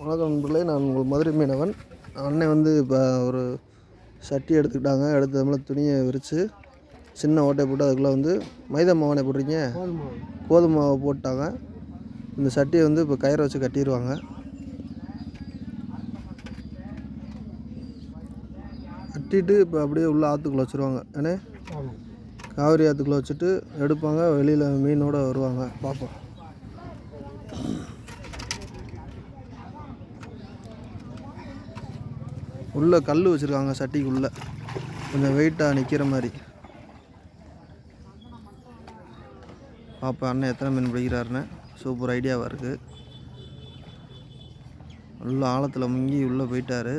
வணக்கம் நண்பர்களே நான் உங்கள் மதுரை மீனவன். அண்ணன் வந்து இப்போ ஒரு சட்டி எடுத்துக்கிட்டாங்க. எடுத்ததுல துணியை விரித்து சின்ன ஓட்டை போட்டு அதுக்குள்ளே வந்து மைதா மாவானே போடுறீங்க கோதுமை மாவை. போட்டாங்க. இந்த சட்டியை வந்து இப்போ கயிறை வச்சு கட்டிடுவாங்க கட்டிட்டு இப்போ அப்படியே உள்ள ஆற்றுக்குள்ளே வச்சுருவாங்க. ஏன்னா காவிரி ஆற்றுக்குள்ளே வச்சுட்டு எடுப்பாங்க. வெளியில் மீனோட வருவாங்க. பார்ப்போம் உள்ளே கல் வச்சுருக்காங்க சட்டிக்குள்ளே. கொஞ்சம் வெயிட்டாக நிற்கிற மாதிரி. பாப்பா அண்ணன் எத்தனை மீன் பிடிக்கிறாருன்னு. சூப்பர் ஐடியாவாக இருக்குது உள்ள ஆழத்தில் முங்கி உள்ளே போயிட்டாரு.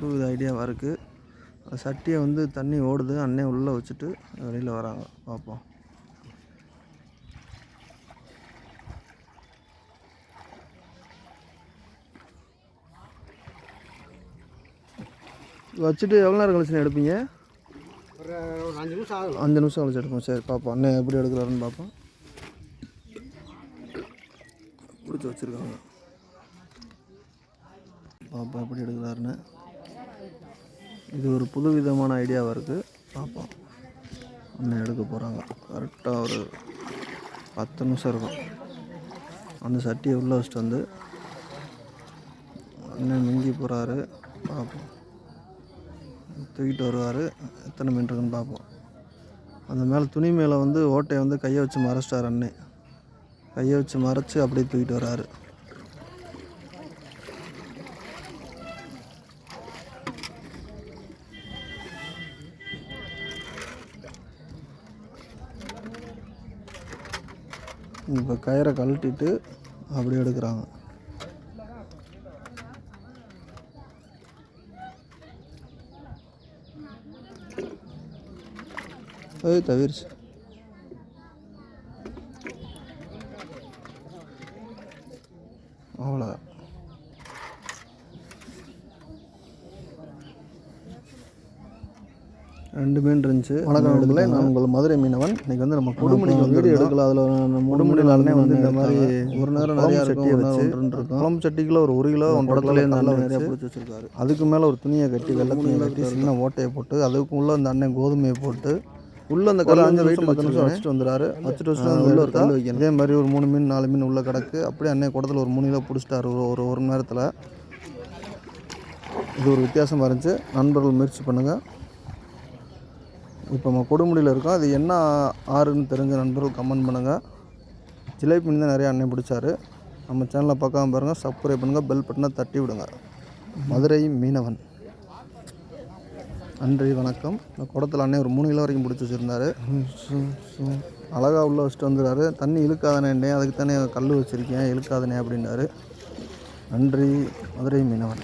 புது ஐடியாவாக இருக்குது சட்டியை வந்து தண்ணி ஓடுது. அண்ணே உள்ளே வச்சுட்டு வெளியில் வராங்க. பார்ப்போம். வச்சுட்டு எவ்வளோ நேரம் கழிச்சு எடுப்பீங்க? ஒரு அஞ்சு நிமிஷம் ஆகும் அஞ்சு நிமிஷம் கழிச்சு எடுப்போம். சரி பார்ப்போம். அண்ணன் எப்படி எடுக்கிறாருன்னு பார்ப்போம். பிடிச்சி வச்சுருக்காங்க. பார்ப்போம் எப்படி எடுக்கிறாருன்னு. இது ஒரு புது விதமான ஐடியாவாக இருக்குது பார்ப்போம் அண்ணன் எடுக்க போகிறாங்க கரெக்டாக ஒரு பத்து நிமிஷம் இருக்கும். அந்த சட்டியை உள்ளே வச்சுட்டு வந்து அண்ணன் மிஞ்சி போகிறாரு பார்ப்போம் தூக்கிட்டு வருவார். எத்தனை மீன் இருக்குன்னு பார்ப்போம் அந்த மேலே துணி மேலே வந்து ஓட்டையை வந்து கையை வச்சு மறைச்சிட்டார் அண்ணன் கையை வச்சு மறைச்சி அப்படியே தூக்கிட்டு வர்றாரு இப்போ கயிறை கழட்டிட்டு அப்படி எடுக்கிறாங்க. ஏய் தவிர்ச்சு அவ்வளோதான் ரெண்டு மீன் இருந்துச்சு. வணக்கம் நண்பர்களே நான் உங்கள் மதுரை மீனவன். இன்னைக்கு வந்து நம்ம கொடுமுடிக்கு வீடியோ எடுக்கல அதில் அண்ணே வந்து இந்த மாதிரி ஒரு நேரம் நிறைய சட்டியை வச்சு குழம்பு சட்டிக்குள்ள ஒரு ஒரு கிலோ கிலோ நல்லா நிறைய பிடிச்சி வச்சிருக்காரு. அதுக்கு மேலே ஒரு துணியை கட்டி வெள்ளை துணியை கட்டி சின்ன ஓட்டையை போட்டு அதுக்கு உள்ள அந்த அண்ணன் கோதுமையை போட்டு உள்ள அந்த கல் அஞ்சு நிமிஷம் பத்து நிமிஷம் வச்சுட்டு வந்துறாரு வச்சுட்டு வச்சுட்டு உள்ள ஒரு கல் வைக்கணும் இதே மாதிரி ஒரு மூணு மீன் நாலு மீன் உள்ள கிடக்கு. அப்படியே அண்ணன் குடத்துல ஒரு மூணு கிலோ பிடிச்சிட்டாரு ஒரு ஒரு ஒரு மணி நேரத்தில். இது ஒரு வித்தியாசமாக இருந்துச்சு. நண்பர்கள் முயற்சி பண்ணுங்கள் இப்போ நம்ம கொடுமுடியில் இருக்கோம். அது என்ன ஆறுன்னு தெரிஞ்ச நண்பர்கள் கமெண்ட் பண்ணுங்கள் ஜிலேபி மீன் தான் நிறைய அண்ணன் பிடிச்சாரு. நம்ம சேனலை பார்க்காம பாருங்கள் சப்ஸ்கிரைப் பண்ணுங்கள் பெல் பட்டனை தட்டி விடுங்க. மதுரை மீனவன். நன்றி வணக்கம். இந்த குடத்தில் அண்ணன் ஒரு மூணு கிலோ வரைக்கும் பிடிச்சி வச்சுருந்தாரு. அழகாக உள்ளே வச்சுட்டு வந்துடுறாரு. தண்ணி இழுக்காதனே அதுக்கு தானே கல் வச்சுருக்கேன். இழுக்காதனே அப்படின்னாரு. நன்றி மதுரை மீனவன்.